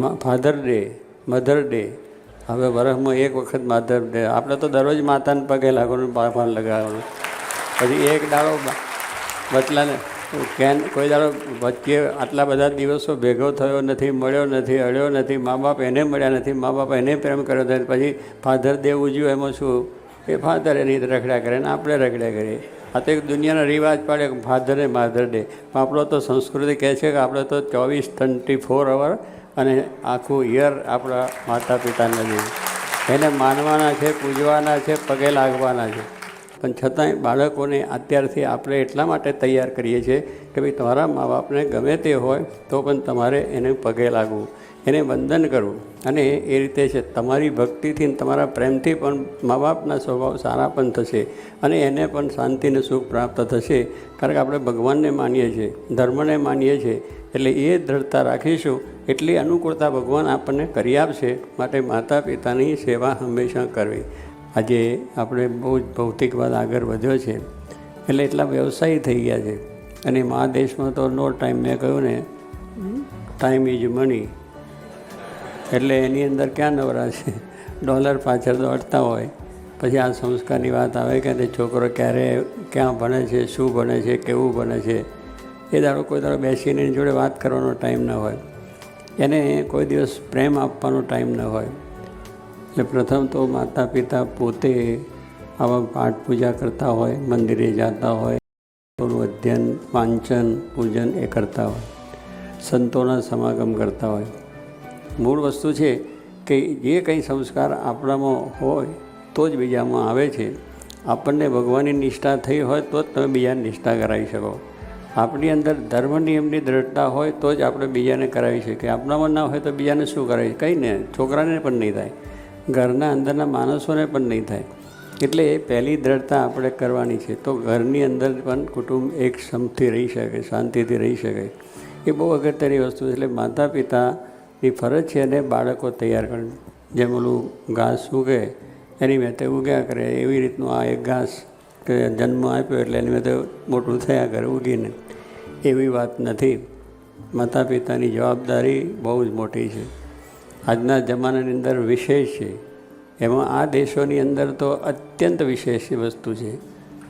Father day mother day હવે વરસમાં એક વખત માધર ડે આપણે તો દરરોજ માતાને પગે લાગવાનું પાફાન લગાવવાનું પછી એક દાડો બચલાને કેન, કોઈ દાડો વચ્ચે આટલા બધા દિવસો ભેગો થયો નથી, મળ્યો નથી અડ્યો નથી મા બાપ એને મળ્યા નથી મા બાપ એને પ્રેમ કર્યો નથી. પછી ફાધર ડે ઉજવ્યું એમાં શું? એ ફાધર એની રખડ્યા કરે ને આપણે રખડ્યા કરીએ. આ તો એક દુનિયાનો રિવાજ પાડે ફાધર ને માધર ડે પણ આપણો તો સંસ્કૃતિ કહે છે કે આપણે તો ચોવીસ ટ્વેન્ટી ફોર અવર અને આખું યર આપણા માતા પિતાને એને માનવાના છે પૂજવાના છે પગે લાગવાના છે. પણ છતાંય બાળકોને અત્યારથી આપણે એટલા માટે તૈયાર કરીએ છીએ કે ભાઈ તમારા મા બાપને ગમે તે હોય તો પણ તમારે એને પગે લાગવું, એને વંદન કરવું. અને એ રીતે છે, તમારી ભક્તિથી તમારા પ્રેમથી પણ મા બાપના સ્વભાવ સારા પણ થશે અને એને પણ શાંતિને સુખ પ્રાપ્ત થશે. કારણ કે આપણે ભગવાનને માનીએ છીએ, ધર્મને માનીએ છીએ, એટલે એ દ્રઢતા રાખીશું, એટલી અનુકૂળતા ભગવાન આપણને કરી આપશે, માટે માતા પિતાની સેવા હંમેશા કરવી. આજે આપણે બહુ જ ભૌતિકવાદ આગળ વધ્યો છે. એટલે એટલા વ્યવસાયી થઈ ગયા છે. અને મહાદેશમાં તો નો ટાઈમ મેં કહ્યું ને ટાઈમ ઇઝ મની એટલે એની અંદર ક્યાં નવરા છે? ડોલર પાછળ દોડતા હોય, પછી આ સંસ્કારની વાત આવે કે છોકરો ક્યારે, ક્યાં ભણે છે, શું ભણે છે, કેવું ભણે છે, એ દાડો કોઈ દાડો બેસીને જોડે વાત કરવાનો ટાઈમ ન હોય. એને કોઈ દિવસ પ્રેમ આપવાનો ટાઈમ ન હોય. એટલે પ્રથમ તો માતા પિતા પોતે આવા પાઠ પૂજા કરતા હોય, મંદિરે જતા હોય, થોડું અધ્યયન, વાંચન, પૂજન એ કરતા હોય, સંતોના સમાગમ કરતા હોય. મૂળ વસ્તુ છે કે જે કંઈ સંસ્કાર આપણામાં હોય તો જ બીજામાં આવે છે. આપણને ભગવાનની નિષ્ઠા થઈ હોય તો જ તમે બીજાને નિષ્ઠા કરાવી શકો. આપણી અંદર ધર્મ નિયમની દ્રઢતા હોય તો જ આપણે બીજાને કરાવી શકીએ. આપણામાં ના હોય તો બીજાને શું કરાવી? કંઈ ને, છોકરાને પણ નહીં થાય. ઘરના અંદરના માણસોને પણ નહીં થાય. એટલે એ પહેલી દ્રઢતા આપણે કરવાની છે. તો ઘરની અંદર પણ કુટુંબ એક સમથી રહી શકે, શાંતિથી રહી શકે. એ બહુ અગત્યની વસ્તુ છે. એટલે માતા પિતાની ફરજ છે અને બાળકો તૈયાર કરે. જેમ ઓલું ઘાસ ઉગે એની મેતે ઉગ્યા કરે. એવી રીતનું આ એક ઘાસ કે જન્મ આપ્યો એટલે એની મેતે મોટું થયા કરે, ઉગીને. એવી વાત નથી. માતા પિતાની જવાબદારી બહુ જ મોટી છે. આજના જમાનાની અંદર વિશેષ છે. એમાં આ દેશોની અંદર તો અત્યંત વિશેષ વસ્તુ છે.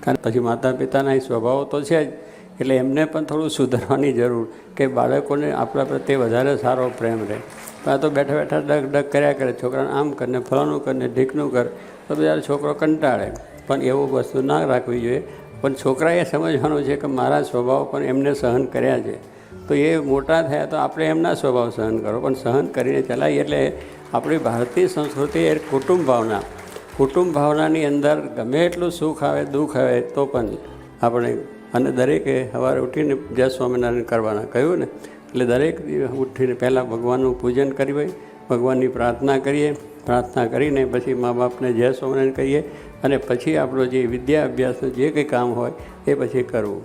કારણ પછી માતા પિતાના સ્વભાવ તો છે જ. એટલે એમને પણ થોડું સુધારવાની જરૂર કે બાળકોને આપણા પ્રત્યે વધારે સારો પ્રેમ રહે. પણ આ તો બેઠા બેઠા ડગ ડગ કર્યા કરે. છોકરાને આમ કરને ફલાણું કરને ઢીકનું કર. તો બધા છોકરો કંટાળે. પણ એવું વસ્તુ ના રાખવી જોઈએ. પણ છોકરાએ સમજવાનું છે કે મારા સ્વભાવ પણ એમને સહન કર્યા છે. તો એ મોટા થયા તો આપણે એમના સ્વભાવ સહન કરો. પણ સહન કરીને ચલાવીએ એટલે આપણી ભારતીય સંસ્કૃતિ એ કુટુંબ ભાવના, કુટુંબ ભાવનાની અંદર ગમે એટલું સુખ આવે, દુઃખ આવે તો પણ આપણે અને દરેકે સવારે ઉઠીને જય સ્વામિનારાયણ કરવાના કહ્યું ને, એટલે દરેક ઉઠીને પહેલાં ભગવાનનું પૂજન કરીએ ભગવાનની પ્રાર્થના કરીએ, પ્રાર્થના કરીને પછી મા બાપને જય સ્વામિનારાયણ કહીએ અને પછી આપણો જે વિદ્યા અભ્યાસનું જે કંઈ કામ હોય એ પછી કરવું.